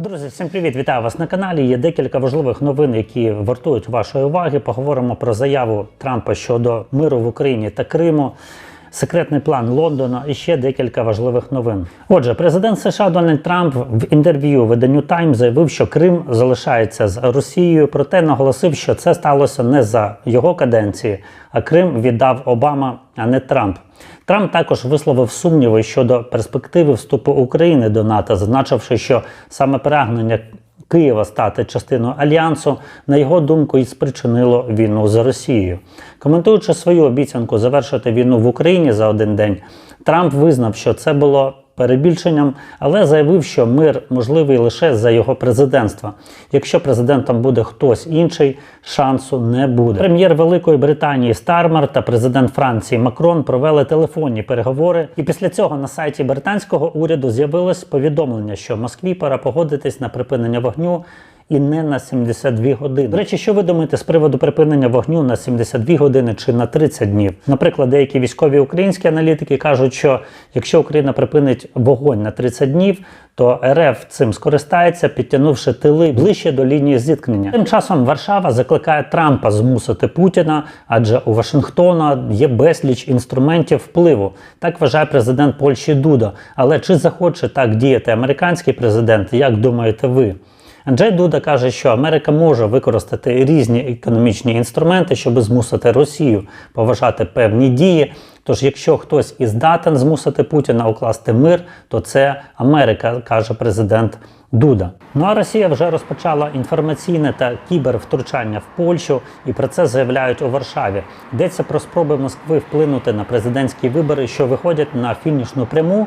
Друзі, всім привіт! Вітаю вас на каналі. Є декілька важливих новин, які вартують вашої уваги. Поговоримо про заяву Трампа щодо миру в Україні та Криму. Секретний план Лондона і ще декілька важливих новин. Отже, президент США Дональд Трамп в інтерв'ю виданню Time заявив, що Крим залишається з Росією, проте наголосив, що це сталося не за його каденції, а Крим віддав Обама, а не Трамп. Трамп також висловив сумніви щодо перспективи вступу України до НАТО, зазначивши, що саме прагнення Києва стати частиною альянсу, на його думку, і спричинило війну з Росією. Коментуючи свою обіцянку завершити війну в Україні за один день, Трамп визнав, що це було перебільшенням, але заявив, що мир можливий лише за його президентства. Якщо президентом буде хтось інший, шансу не буде. Прем'єр Великої Британії Стармер та президент Франції Макрон провели телефонні переговори. І після цього на сайті британського уряду з'явилось повідомлення, що Москві пора погодитись на припинення вогню. І не на 72 години. До речі, що ви думаєте з приводу припинення вогню на 72 години чи на 30 днів? Наприклад, деякі військові українські аналітики кажуть, що якщо Україна припинить вогонь на 30 днів, то РФ цим скористається, підтягнувши тили ближче до лінії зіткнення. Тим часом Варшава закликає Трампа змусити Путіна, адже у Вашингтона є безліч інструментів впливу. Так вважає президент Польщі Дуда. Але чи захоче так діяти американський президент? Як думаєте ви? Анджей Дуда каже, що Америка може використати різні економічні інструменти, щоб змусити Росію поважати певні дії. Тож, якщо хтось і здатен змусити Путіна укласти мир, то це Америка, каже президент Дуда. Ну а Росія вже розпочала інформаційне та кібервтручання в Польщу, і про це заявляють у Варшаві. Йдеться про спроби Москви вплинути на президентські вибори, що виходять на фінішну пряму.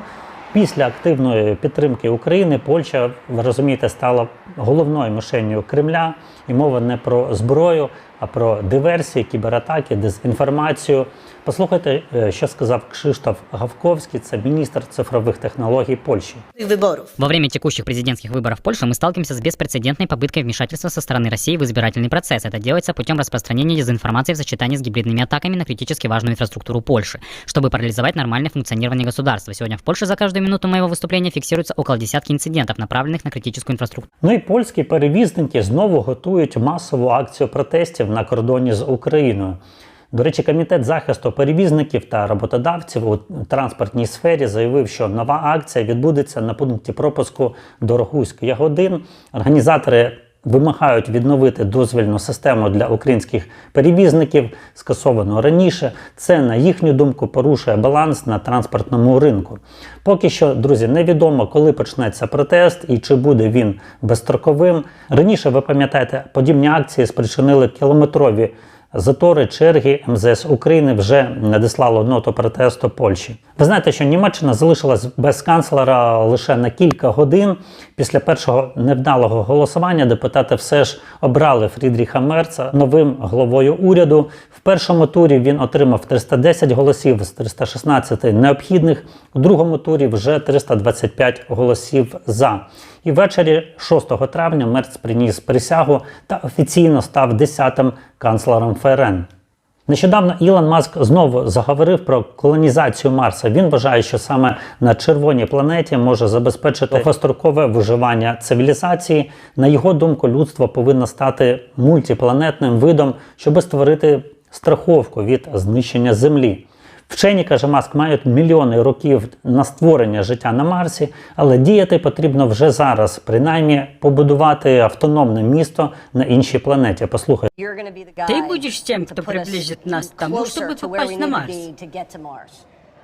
Після активної підтримки України Польща, ви розумієте, стала головною мишенню Кремля, і мова не про зброю, про диверсії, кібератаки, дезінформацію. Послухайте, е, що сказав Кшиштоф Гавковський, це міністр цифрових технологій Польщі. выборов. Во время текущих президентских выборов в Польше мы сталкиваемся с беспрецедентной попыткой вмешательства со стороны России в избирательный процесс. Это делается путем распространения дезинформации в сочетании с гибридными атаками на критически важную инфраструктуру Польши, чтобы парализовать нормальное функционирование государства. Сегодня в Польше за каждую минуту моего выступления фиксируется около десятки инцидентов, направленных на критическую инфраструктуру. Ну і польські перевізники знову готують масову акцію протестів на кордоні з Україною. До речі, комітет захисту перевізників та роботодавців у транспортній сфері заявив, що нова акція відбудеться на пункті пропуску Дорогуськ Ягодин. Організатори вимагають відновити дозвільну систему для українських перевізників, скасовану раніше. Це, на їхню думку, порушує баланс на транспортному ринку. Поки що, друзі, невідомо, коли почнеться протест і чи буде він безстроковим. Раніше, ви пам'ятаєте, подібні акції спричинили кілометрові затори черги МЗС України вже надіслало ноту протесту Польщі. Ви знаєте, що Німеччина залишилась без канцлера лише на кілька годин. Після першого невдалого голосування депутати все ж обрали Фрідріха Мерца новим главою уряду. В першому турі він отримав 310 голосів з 316 необхідних, у другому турі вже 325 голосів за. І ввечері 6 травня Мерц приніс присягу та офіційно став 10-тим канцлером ФРН. Нещодавно Ілон Маск знову заговорив про колонізацію Марса. Він вважає, що саме на червоній планеті може забезпечити довгострокове виживання цивілізації. На його думку, людство повинно стати мультипланетним видом, щоб створити страховку від знищення Землі. Вчені, каже Маск, мають мільйони років на створення життя на Марсі, але діяти потрібно вже зараз, принаймні побудувати автономне місто на іншій планеті. Послухай. Ты будешь тем, кто приблизит нас к тому, чтобы попасть на Марс.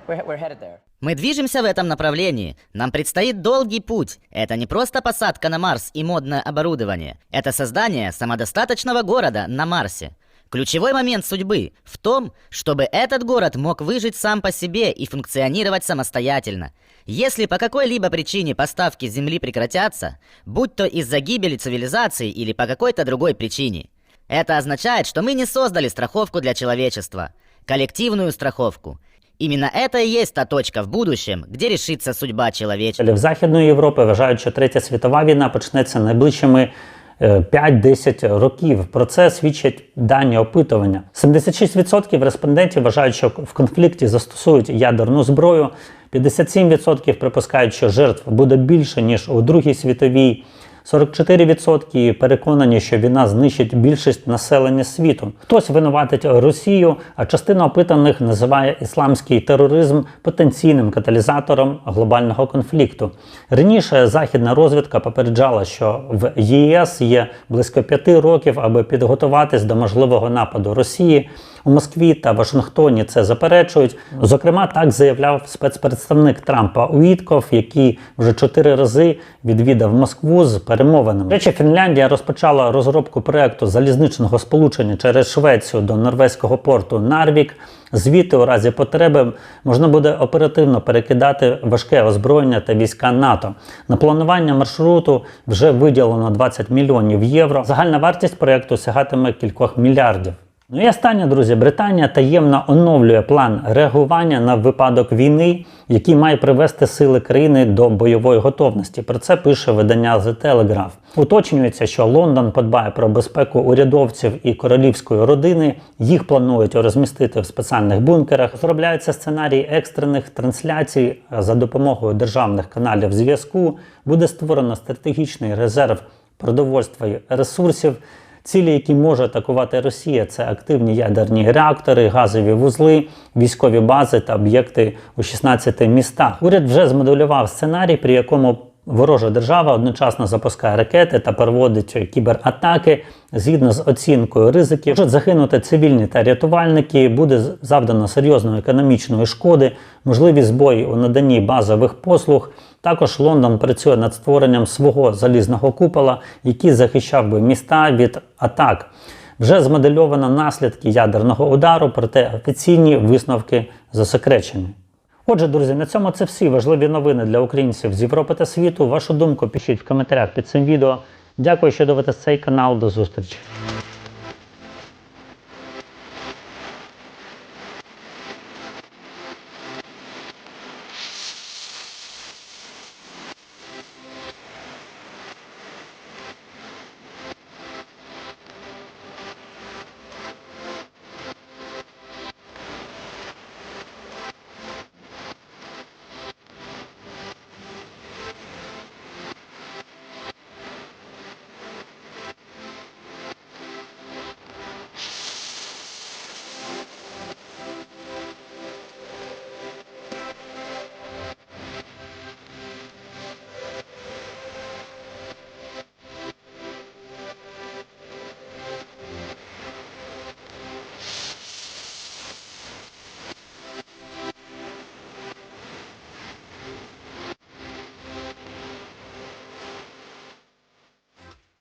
We're, we're headed there. Мы движемся в этом направлении. Нам предстоит долгий путь. Это не просто посадка на Марс и модное оборудование. Это создание самодостаточного города на Марсе. Ключевой момент судьбы в том, чтобы этот город мог выжить сам по себе и функционировать самостоятельно. Если по какой-либо причине поставки с Земли прекратятся, будь то из-за гибели цивилизации или по какой-то другой причине, это означает, что мы не создали страховку для человечества, коллективную страховку. Именно это и есть та точка в будущем, где решится судьба человечества. В Західної Європи вважають, що третя світова війна почнеться найближчими е, 5-10 років. Про це свідчать дані опитування. 76% респондентів вважають, що в конфлікті застосують ядерну зброю. 57% припускають, що жертв буде більше ніж у Другій світовій. 44% і переконані, що війна знищить більшість населення світу. Хтось винуватить Росію, а частина опитаних називає ісламський тероризм потенційним каталізатором глобального конфлікту. Раніше західна розвідка попереджала, що в ЄС є близько п'яти років, аби підготуватись до можливого нападу Росії. У Москві та Вашингтоні це заперечують. Зокрема, так заявляв спецпредставник Трампа Уітков, який вже чотири рази відвідав Москву з перемовинами. Речі, Фінляндія розпочала розробку проекту залізничного сполучення через Швецію до норвезького порту Нарвік. Звідти, у разі потреби, можна буде оперативно перекидати важке озброєння та війська НАТО. На планування маршруту вже виділено 20 мільйонів євро. Загальна вартість проекту сягатиме кількох мільярдів. Ну і останнє, друзі, Британія таємно оновлює план реагування на випадок війни, який має привести сили країни до бойової готовності. Про це пише видання The Telegraph. Уточнюється, що Лондон подбає про безпеку урядовців і королівської родини. Їх планують розмістити в спеціальних бункерах. Зробляється сценарій екстрених трансляцій за допомогою державних каналів зв'язку. Буде створено стратегічний резерв продовольства і ресурсів. Цілі, які може атакувати Росія, це активні ядерні реактори, газові вузли, військові бази та об'єкти у 16 містах. Уряд вже змоделював сценарій, при якому ворожа держава одночасно запускає ракети та проводить кібератаки. Згідно з оцінкою ризиків, можуть загинути цивільні та рятувальники, буде завдано серйозної економічної шкоди, можливі збої у наданні базових послуг. Також Лондон працює над створенням свого залізного купола, який захищав би міста від атак. Вже змодельовано наслідки ядерного удару, проте офіційні висновки засекречені. Отже, друзі, на цьому це всі важливі новини для українців з Європи та світу. Вашу думку пишіть в коментарях під цим відео. Дякую, що дивитесь цей канал. До зустрічі.